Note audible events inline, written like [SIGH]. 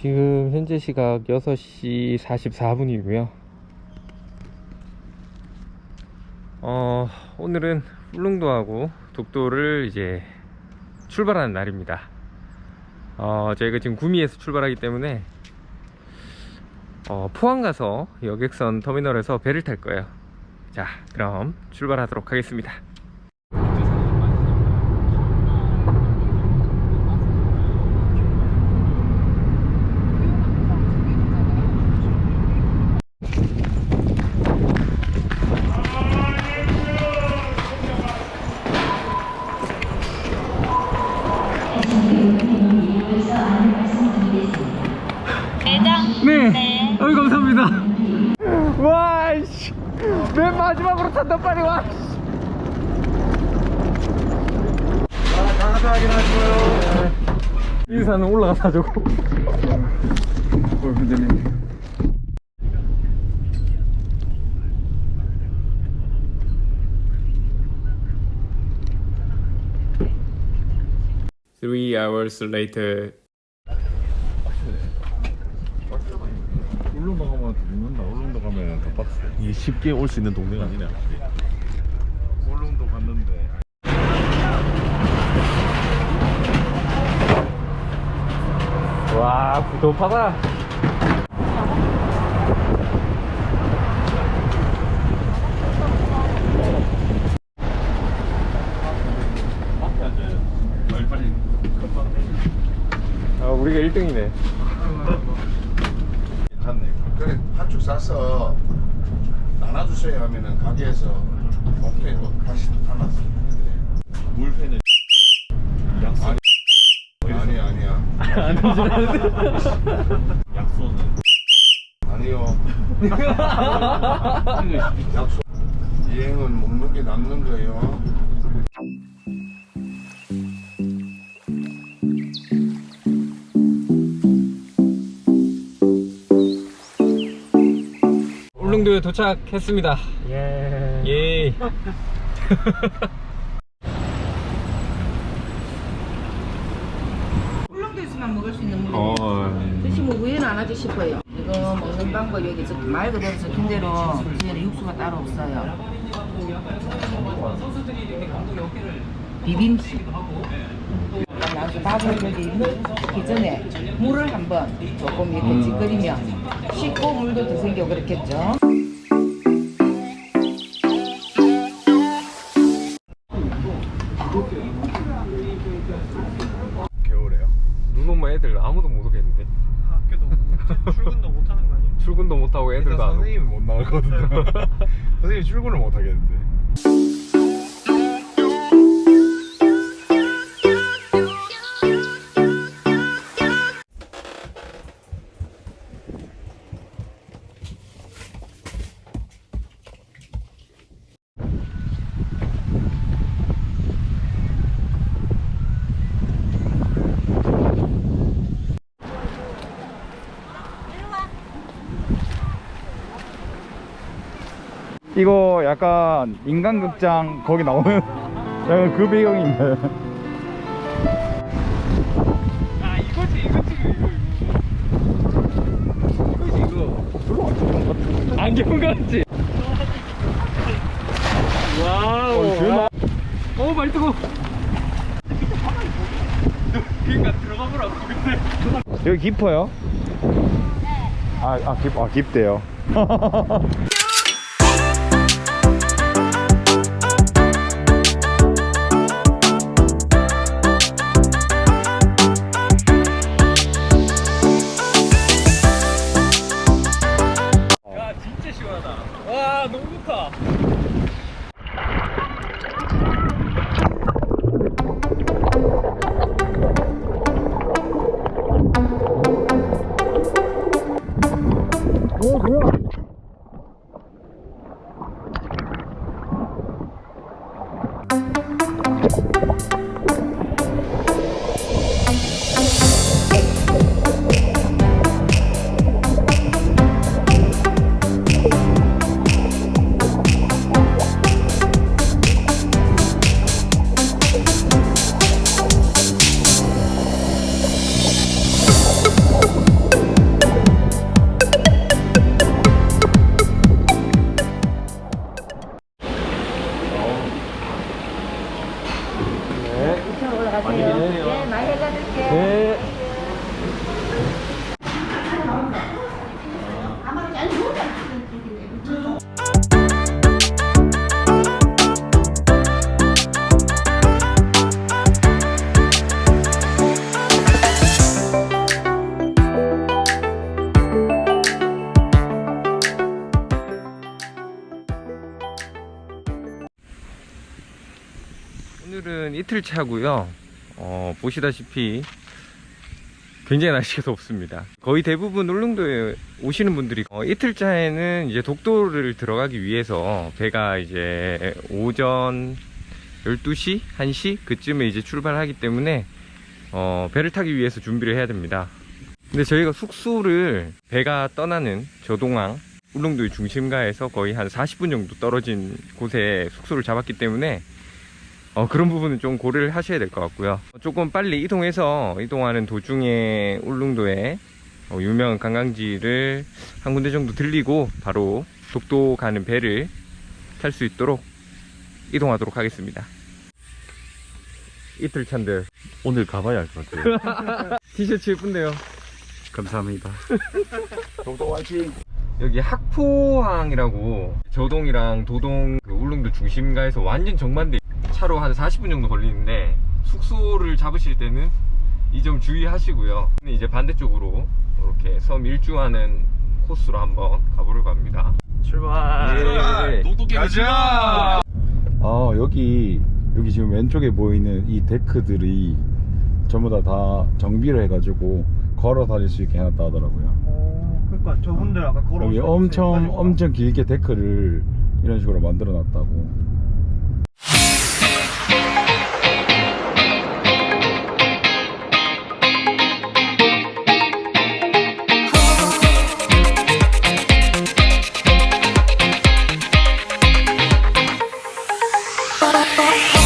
지금 현재 시각 6시 44분이고요. 어, 오늘은 울릉도하고 독도를 이제 출발하는 날입니다. 어, 저희가 지금 구미에서 출발하기 때문에 어, 포항 가서 여객선 터미널에서 배를 탈 거예요. 자, 그럼 출발하도록 하겠습니다. 네. 어이 감사합니다. 와, 씨. 맨 마지막으로 탄다 빨리 와. 강하게 확인하시고요. 인사는 올라가서 하자고. 어, 근데님. Three hours later. 울릉도 가면 죽는다. 울릉도 가면 더 빡세. 이게 쉽게 올 수 있는 동네가 아니네. 확실히. 울릉도 갔는데. 와. 아, 우리가 1등이네. 괜찮네. 그래 한축 싸서 나눠주세요 하면은 가게에서 목회로 다시 담았어. 물회는 약속. 아니 아니야. 약속은 아니요. [LAUGHS] 약속. 여행은 먹는 게 남는 거예요. 울릉도에 도착했습니다. 예. 예. 울릉도에서만 먹을 수 있는 물이에요. 어, 드시면 후회는 안 하지 싶어요. 이거 먹는 방법이 여기 저- 말 그대로 적힌 대로 저희는 육수가 따로 없어요. 비빔식. 나중에 밥을 여기 기 전에 물을 한번 조금 이렇게 찌끓이면 씻고 물도 더 생겨 그렇겠죠. 겨울에요. 눈 오면 애들 아무도 못 오겠는데. 학교도 못, 출근도 못 하는 거 아니에요? 출근도 못 하고 애들도 안 오고. 선생님이 못 나가거든요. 선생님 출근을 못 하겠는데. 이거 약간 인간극장 거기 나오는 [LAUGHS] 약간 그 배경인데. 아 이거지 이거지. 이거 이거. 이거지 이거 안경 같지? 와우. 어 많이 뜨거. 그러니까 들어가 보라고. 근데 여기 깊어요? 아, 아, 깊, 아 깊대요 [LAUGHS] 오늘은 이틀 차고요. 어, 보시다시피 굉장히 날씨가 덥습니다. 거의 대부분 울릉도에 오시는 분들이 어, 이틀 차에는 이제 독도를 들어가기 위해서 배가 이제 오전 12시, 1시 그쯤에 이제 출발하기 때문에 어, 배를 타기 위해서 준비를 해야 됩니다. 근데 저희가 숙소를 배가 떠나는 저동항 울릉도의 중심가에서 거의 한 40분 정도 떨어진 곳에 숙소를 잡았기 때문에 어, 그런 부분은 좀 고려를 하셔야 될 것 같고요. 조금 빨리 이동해서 이동하는 도중에 울릉도에 어, 유명한 관광지를 한 군데 정도 들리고 바로 독도 가는 배를 탈 수 있도록 이동하도록 하겠습니다. 이틀 찬데 오늘 가봐야 할 것 같아요. [LAUGHS] 티셔츠 예쁜데요. 감사합니다. [LAUGHS] 독도 화이팅 여기 학포항이라고 저동이랑 도동 그 울릉도 중심가에서 완전 정반대 차로 한 40분 정도 걸리는데 숙소를 잡으실 때는 이 점 주의하시고요. 근데 이제 반대쪽으로 이렇게 섬 일주하는 코스로 한번 가보려고 합니다. 출발. 예. 똑똑히 가자. 아 여기 여기 지금 왼쪽에 보이는 이 데크들이 전부 다 다 정비를 해가지고 걸어 다닐 수 있게 해놨다 하더라고요 어, 그러니까 저분들 아까 걸어. 여기 엄청 엄청 길게 데크를 이런 식으로 만들어 놨다고 아, [LAUGHS]